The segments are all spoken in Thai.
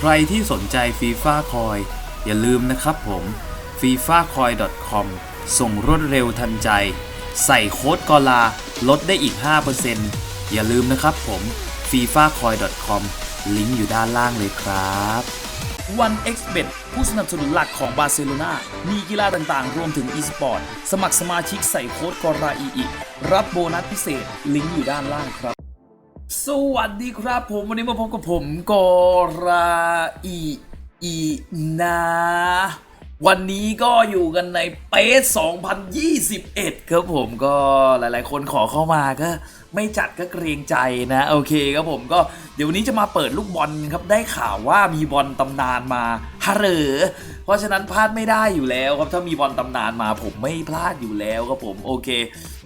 ใครที่สนใจฟีฟ่าคอยอย่าลืมนะครับผม f i f a c o i com ส่งรวดเร็วทันใจ ใส่โค้ดกอลาลดได้อีก 5%อย่าลืมนะครับผม f i f a c o i com ลิงก์อยู่ด้านล่างเลยครับ One xbet ผู้สนับสนุนหลักของบาร์เซโลนามีกีฬาต่างๆ รวมถึง e-sport สมัครสมาชิกใส่โค้ดกอราอีอีรับโบนัสพิเศษ ลิงก์อยู่ด้านล่างครับ สวัสดีครับผมวันนี้มาพบกับผมกอราอีอีนะวันนี้ก็อยู่กันในเปส2021 ครับผมก็หลายๆ คนขอเข้ามาก็ไม่จัดก็เกรงใจนะ โอเคครับผมก็เดี๋ยววันนี้จะมาเปิดลูกบอลครับได้ข่าวว่ามีบอลตำนานมาฮะเหรอเพราะฉะนั้นพลาดไม่ได้อยู่แล้วครับถ้ามีบอลตำนานมาผมไม่พลาดอยู่แล้วครับผมโอเค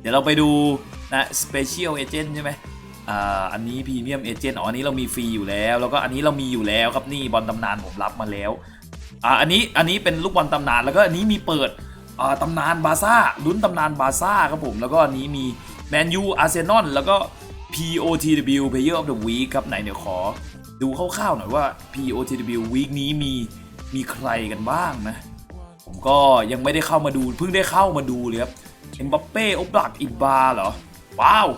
เดี๋ยวเราไปดูนะ Special Agent ใช่ไหม อันนี้พรีเมียมเอเจนต์อ๋ออันนี้เรามีฟรีอยู่แล้ว แล้วก็อันนี้เรามีอยู่แล้วครับนี่บอลตำนานผมรับมาแล้วอ่าอันนี้อันนี้เป็นลูกบอลตำนานแล้วก็อันนี้มีเปิดอ่าตำนานบาซ่าลุ้นตำนานบาซ่าครับผมแล้วก็อันนี้มีแมนยูอาร์เซนอลแล้วก็ POTW Player of the Week ครับไหนเดี๋ยวขอ ดูคร่าวๆหน่อยว่า POTW Week นี้มีมีใครกันบ้างนะ ผมก็ยังไม่ได้เข้ามาดูเพิ่งได้เข้ามาดูเลยครับเอ็มบัปเป้โอบลักอิบาเหรอ ว้าว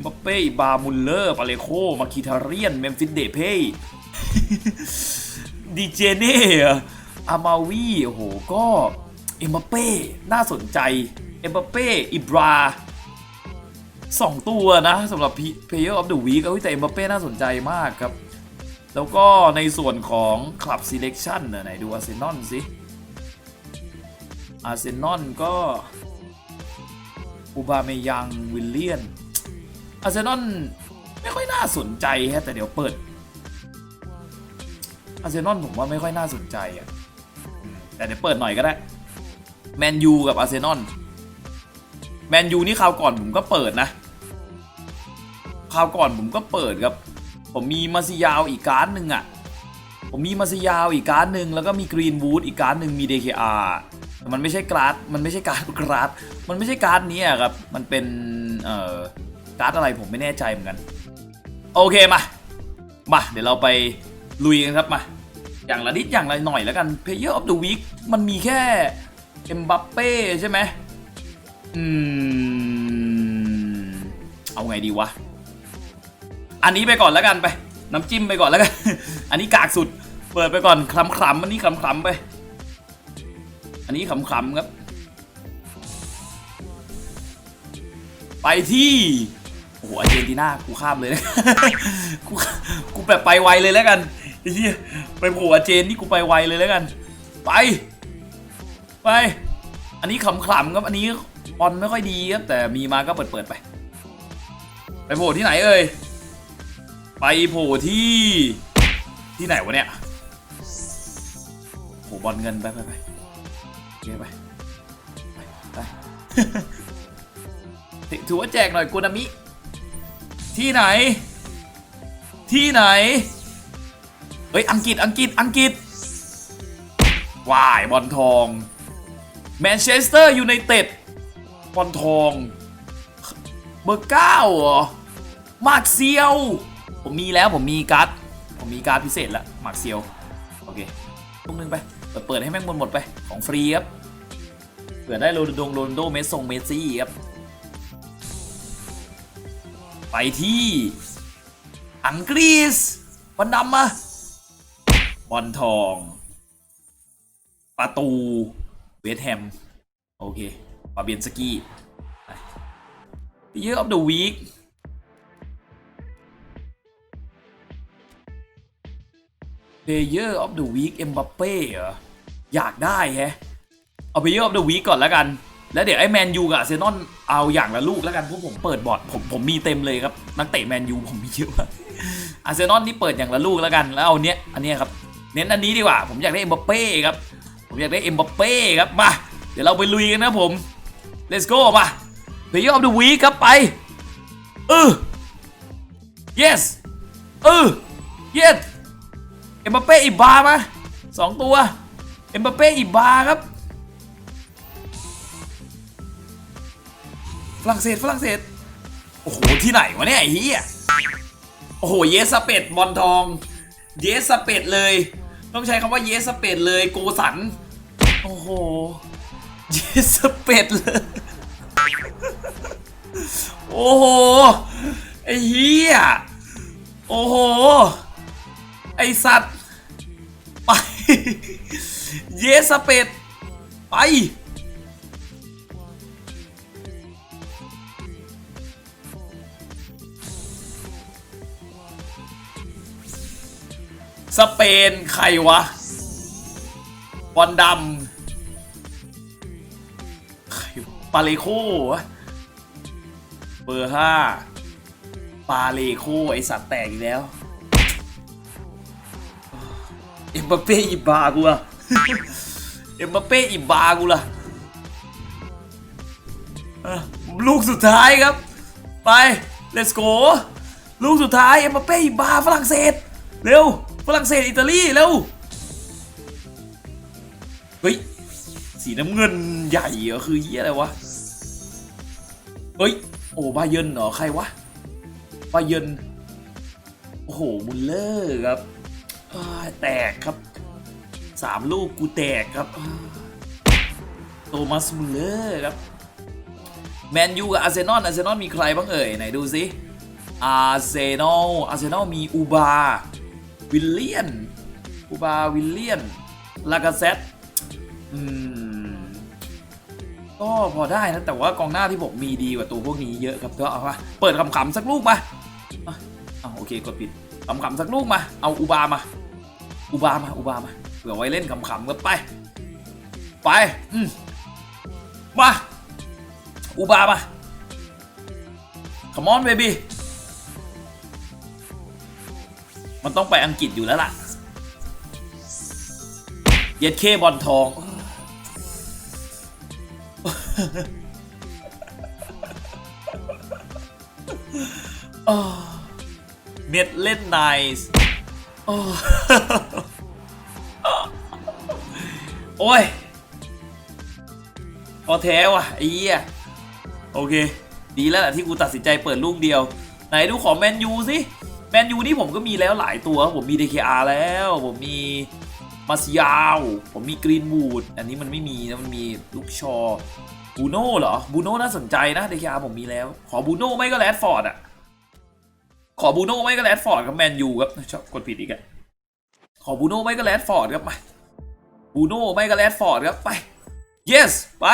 มบัปเป้บามุลเลอร์ปาเลโคมาคิทาเรียน เมมฟิสเดเพ่ดีเจเน่อามาวีโอ้โห ก็เอ็มบัปเป้ น่าสนใจ เอ็มบัปเป้ อิบราสองตัวนะสำหรับ Player of the Week เอ้ยแต่เอ็มบัปเป้ น่าสนใจมากครับ แล้วก็ในส่วนของ Club Selection น่ะไหนดูอาร์เซนอลสิอาร์เซนอลก็อุบาเมยัง วิลเลียน อาร์เซนอลไม่ค่อยน่าสนใจฮะแต่เดี๋ยวเปิดอาร์เซนอลผมว่าไม่ค่อยน่าสนใจอะแต่เดี๋ยวเปิดหน่อยก็ได้แมนยูกับอาร์เซนอลแมนยูนี่คราวก่อนผมก็เปิดนะคราวก่อนผมก็เปิดครับ ผมมีมาซิยาวอีกการ์ดหนึ่งอะ ผมมีมาซิยาวอีกการ์ดหนึ่งแล้วก็มีกรีนวูดอีกการ์ดหนึ่งมี DKR แต่มันไม่ใช่การ์ดมันไม่ใช่การ์ดการ์ดมันไม่ใช่การ์ดนี้อะครับ มันเป็นเอ่อ การ์ดอะไรผมไม่แน่ใจเหมือนกัน โอเคมามาเดี๋ยวเราไปลุยกันครับมาอย่างละนิดอย่างละหน่อยแล้วกัน Player of the Week มันมีแค่เอ็มบัปเป้ใช่ไหมอืมเอาไงดีวะ อันนี้ไปก่อนแล้วกันไป น้ำจิ้มไปก่อนแล้วกัน อันนี้กากสุด เปิดไปก่อนคลำคลำอันนี้คลำคลำไป อันนี้คลำคลำครับ ไปที่ โอ้โหอาร์เจนตินากูข้ามเลยนะกูกูแบบไปไวเลยแล้วกันไอ้เหี้ยไปโผล่อาร์เจนนี่กูไปไวเลยแล้วกัน ไป ไป อันนี้ขำๆครับอันนี้บอลไม่ค่อยดีครับแต่มีมาก็เปิดเปิดๆไป ไปโผล่ที่ไหนเอ่ยไปโผล่ที่ที่ไหนวะเนี่ยโผบอลเงินไปไปไปเคไปไปไปถือว่าแจกหน่อยกูนามิ ที่ไหน ที่ไหน เฮ้ย อังกฤษ อังกฤษ อังกฤษวายบอลทอง แมนเชสเตอร์ยูไนเต็ดบอลทอง เบอร์เก้าเหรอมาร์กเซียว ผมมีแล้วผมมีการ์ด ผมมีการ์ดพิเศษแล้วมาร์กเซียว โอเคลูกนึงไป เปิดเปิดให้แม่งหมดหมดไป ของฟรีครับ เผื่อได้โรนโดโรนโดเมสซงเมสซี่ครับ ไปที่อังกฤษบอลดำมาบอลทอง ประตูเวสแฮม โอเคปาเบียนสกี้เยอะออฟเดอะวีคเพเยอร์ออฟเดอะวีคเอ็มบัปเป้เหรอ อยากได้แฮะ เอาเพเยอร์ออฟเดอะวีคก่อนแล้วกัน แล้วเดี๋ยวไอ้แมนยูกับอาร์เซนอลเอาอย่างละลูกแล้วกันพราะผมเปิดบอร์ดผมผมมีเต็มเลยครับนักเตะแมนยูผมมีเยอะมากอาร์เซนอลนี่เปิดอย่างละลูกแล้วกันแล้วเอาเนี้ยอันเนี้ยครับเน้นอันนี้ดีกว่า ผมอยากได้เอ็มบัปเป้ครับผมอยากได้เอ็มบัปเป้ครับมาเดี๋ยวเราไปลุยกันนะผม let's go มา Player of the Week ครับไปเออ yes เออ yes เอ็มบัปเป้อีบามาสองตัวเอ็มบัปเป้อีบาครับ ฝรั่งเศสฝรั่งเศส โอ้โห ที่ไหนวะเนี่ยไอ้เหี้ยโอ้โห เยสเปดบอลทอง เยสเปดเลย ต้องใช้คำว่าเยสเปดเลยโกสัน โอ้โห เยสเปดเลย โอ้โห ไอ้เหี้ย โอ้โห ไอสัตว์ ไป เยสสเปดไป สเปนใครวะ บอลดำใครปาเลโควะเบอร์ห้าปาเลโคไอสัตว์แตกอีกแล้ว เอ็มบัปเป้อิบากูอะเอ็มบัปเป้อิบากูล่ะลูกสุดท้ายครับ ไป let's go ลูกสุดท้าย เอ็มบัปเป้อิบาฝรั่งเศส เร็ว รั่งเศสอิตาลีเร็วเฮ้ยสีน้ำเงินใหญ่เหรอคือเฮียอะไรวะเฮ้ยโอ้บาเยนเหรอใครวะบาเยนโอ้โหมุลเลอร์ครับแตกครับสามลูกกูแตกครับโทมัสมุลเลอร์ครับแมนยูกับอาร์เซนอลอาร์เซนอลมีใครบ้างเอ่ยไหนดูสิอาร์เซนอลอาร์เซนอลมีอูบา วิลเลียนอูบาวิลเลียน ลากาเซตก็พอได้นะ แต่ว่ากองหน้าที่ผมมีดีกว่าตัวพวกนี้เยอะครับก็เอามาเปิดขำๆสักลูกมาอะอะโอเคกดปิดขำๆสักลูกมา เอาอูบามาอูบามาอูบามาเผื่อไว้เล่นขำๆกันไป ไปอืมมาอูบามา come on baby มันต้องไปอังกฤษอยู่แล้วล่ะ เย็ดเคบอลทองอ้าวเม็ดเล่นไนส์โอ้โอ้ยพอแท้ว่ะไอ้เหี้ยโอเค ดีแล้วแหละที่กูตัดสินใจเปิดลูกเดียว ไหนดูของแมนยูสิ แมนยูนี่ผมก็มีแล้วหลายตัว ผมมี DKR แล้ว ผมมีมาซิยาวผมมีกรีนบูดอันนี้มันไม่มีนะ มันมีลูกชอบูโน่เหรอบูโน่น่าสนใจนะ DKR ผมมีแล้ว ขอบูโน่ไม่ก็แรดฟอร์ดอะขอบูโน่ไม่ก็แรดฟอร์ดกับแมนยูครับชอบกดผิดอีกอะขอบูโน่ไม่ก็แรดฟอร์ดครับไปบูโน่ไม่ก็แรดฟอร์ดครับไป yes ไป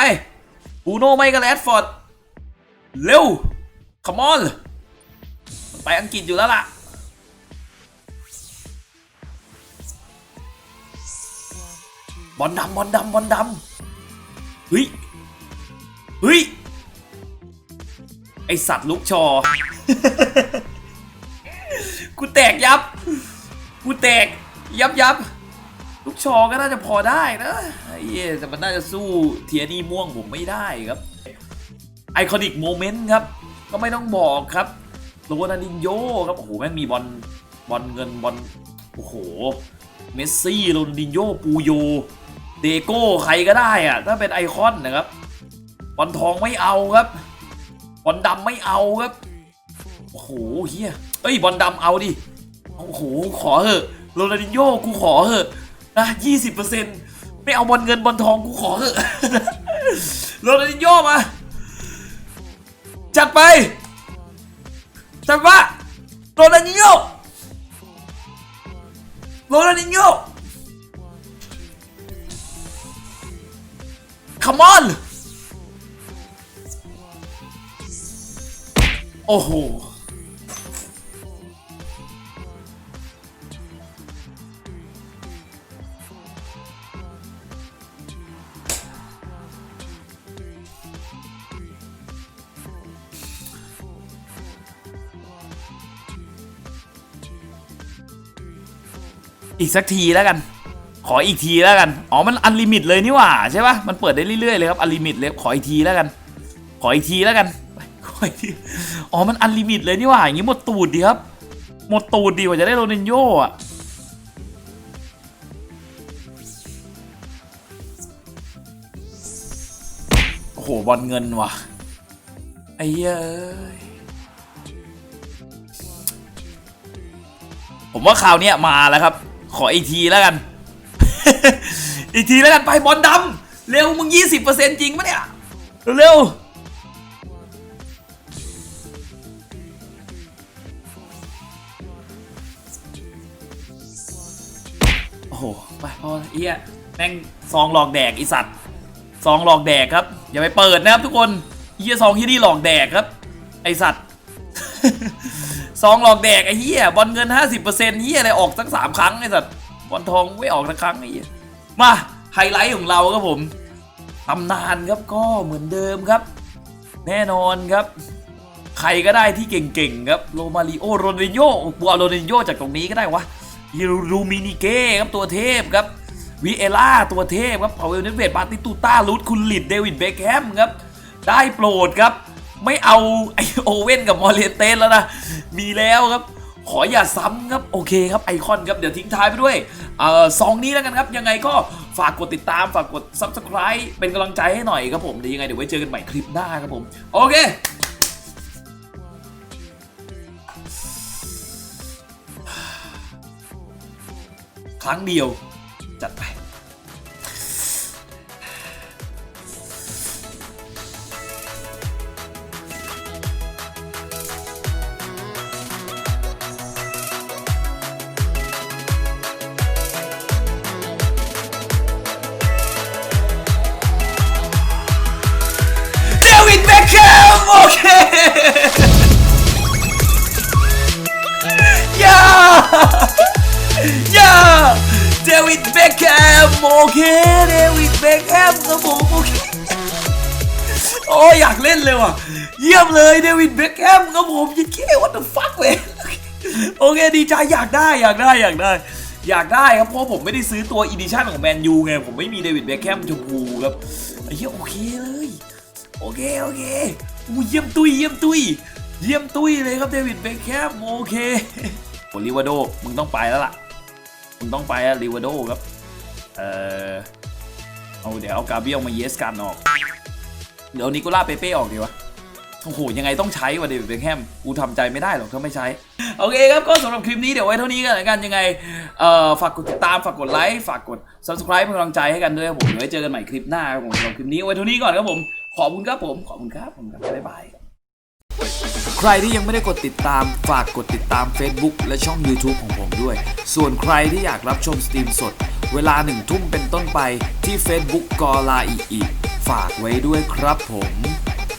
บูโน่ไม่ก็แรดฟอร์ดเร็ว come on มันไปอังกฤษอยู่แล้วล่ะ บอลดำบอลดำบอลดำเฮ้ยเฮ้ยไอสัตว์ลูกชอ กูแตกยับ กูแตกยับยับ ลูกชอก็น่าจะพอได้นะไอ้เหี้ยแต่มันน่าจะสู้เทียนี่ม่วงผมไม่ได้ครับ ไอคอนิกโมเมนต์ครับ ก็ไม่ต้องบอกครับโรนัลดินโญ่ครับ โอ้โห แม่งมีบอลบอลเงินบอล โอ้โห เมสซี่โรนัลดินโญ่ปูโย เดโก้ใครก็ได้อะถ้าเป็นไอคอนนะครับบอลทองไม่เอาครับบอลดำไม่เอาครับโอ้โหเฮียเอ้ยบอลดำเอาดิโอ้โหขอเหอะโรนัลดินโญ่กูขอเหอะนะยี่สิบเปอร์เซ็นต์ไม่เอาบอลเงินบอลทองกูขอเหอะโรนัลดินโญ่มา จัดไปจัดว่าโรนัลดินโญ่โรนัลดินโญ่ come on โอ้โห อีกสักทีแล้วกัน ขออีกทีแล้วกัน อ๋อ มันอันลิมิตเลยนี่หว่าใช่ปะมันเปิดได้เรื่อยๆเลยครับ อันลิมิตเลยขออีกทีแล้วกัน ขออีกทีแล้วกันขออีกที อ๋อ มันอันลิมิตเลยนี่หว่า อย่างงี้หมดตูดดีครับ หมดตูดดีกว่าจะได้โรนัลโญ่อะโอ้โห บอลเงินว่ะ ไอ้เย้ยผมว่าคราวเนี้ยมาแล้วครับ ขออีกทีแล้วกัน อีกทีแล้วกันไปบอลดำเร็วมึง 20%จริงปะเนี่ย เร็วโอ้โหไปพอลเอียแม่งซองหลอกแดกไอสัตว์ซองหลอกแดกครับ อย่าไปเปิดนะครับทุกคนเฮียซองที่นี่หลอกแดกครับ ไอสัตว์ซองหลอกแดกไอเหี้ยบอลเงิน 50%เหี้ยอะไรออกสักสามครั้งไอสัตว์ บอลทองไม่ออกสักครั้งไอ้เหี้มาไฮไลท์ของเราครับผมตำนานครับก็เหมือนเดิมครับ แน่นอนครับ ใครก็ได้ที่เก่งๆครับโรมาริโอโรนัลโยบัวโรนัลโยจากตรงนี้ก็ได้วะลูรูมินิเก้ครับตัวเทพครับวิเอล่าตัวเทพครับเผาเอลเนเวตปาติตูต้าลูดคุณลิดเดวิดเบคแฮมครับ ได้โปรดครับ ไม่เอาไอโอเว่นกับมอร์เลเตสแล้วนะ มีแล้วครับ ขออย่าซ้ำครับโอเคครับไอคอนครับเดี๋ยวทิ้งท้ายไปด้วยเอ่อซองนี้แล้วกันครับยังไงก็ฝากกดติดตามฝากกด Subscribe เป็นกำลังใจให้หน่อยครับผมเดี๋ยวยังไงเดี๋ยวไว้เจอกันใหม่คลิปหน้าครับผมโอเคครั้งเดียวจัดไป ย่าย่าเดวิดเบคแฮมโอเคเดวิดเบคแฮมครับผมโอเคโอ้อยากเล่นเลยว่ะ เยี่ยมเลยเดวิดเบคแฮมครับผมยิ่งแค่ what the fuck เลยโอเคดีใจอยากได้อยากได้อยากได้ อยากได้ครับเพราะผมไม่ได้ซื้อตัวอีดิชั่นของแมนยูไงผมไม่มีเดวิดเบคแฮมชมพูครับเหี้ยโอเคเลย โอเคโอเคอู้เยี่ยมตุยเยี่ยมตุยเยี่ยมตุยเลยครับเดวิดเบคแฮมโอเคโอลิวาโดมึงต้องไปแล้วล่ะมึงต้องไปอะลิวาโดครับเอ่อเอาเดี๋ยวเอากาเบียลมาเยสกันออก เดี๋ยวนิโคล่าเปเป้ออกดีวะโอ้โห ยังไงต้องใช้ว่ะเดวิดเบคแฮมกูทำใจไม่ได้หรอกถ้าไม่ใช้ โอเคครับ ก็สำหรับคลิปนี้เดี๋ยวไว้เท่านี้กันแล้วกันยังไงเอ่อฝากกดติดตาม ฝากกดไลค์ ฝากกด subscribe เป็นกำลังใจให้กันด้วยครับผม เดี๋ยวไว้เจอกันใหม่คลิปหน้าครับผมสำหรับคลิปนี้ไว้เท่านี้ก่อนครับผม ขอบคุณครับผม ขอบคุณครับผมครับบ๊ายบาย ใครที่ยังไม่ได้กดติดตามฝากกดติดตาม Facebook และช่อง YouTube ของผมด้วย ส่วนใครที่อยากรับชมสตรีมสด เวลาหนึ่งทุ่มเป็นต้นไปที่ Facebook กอลาอีอีฝากไว้ด้วยครับผม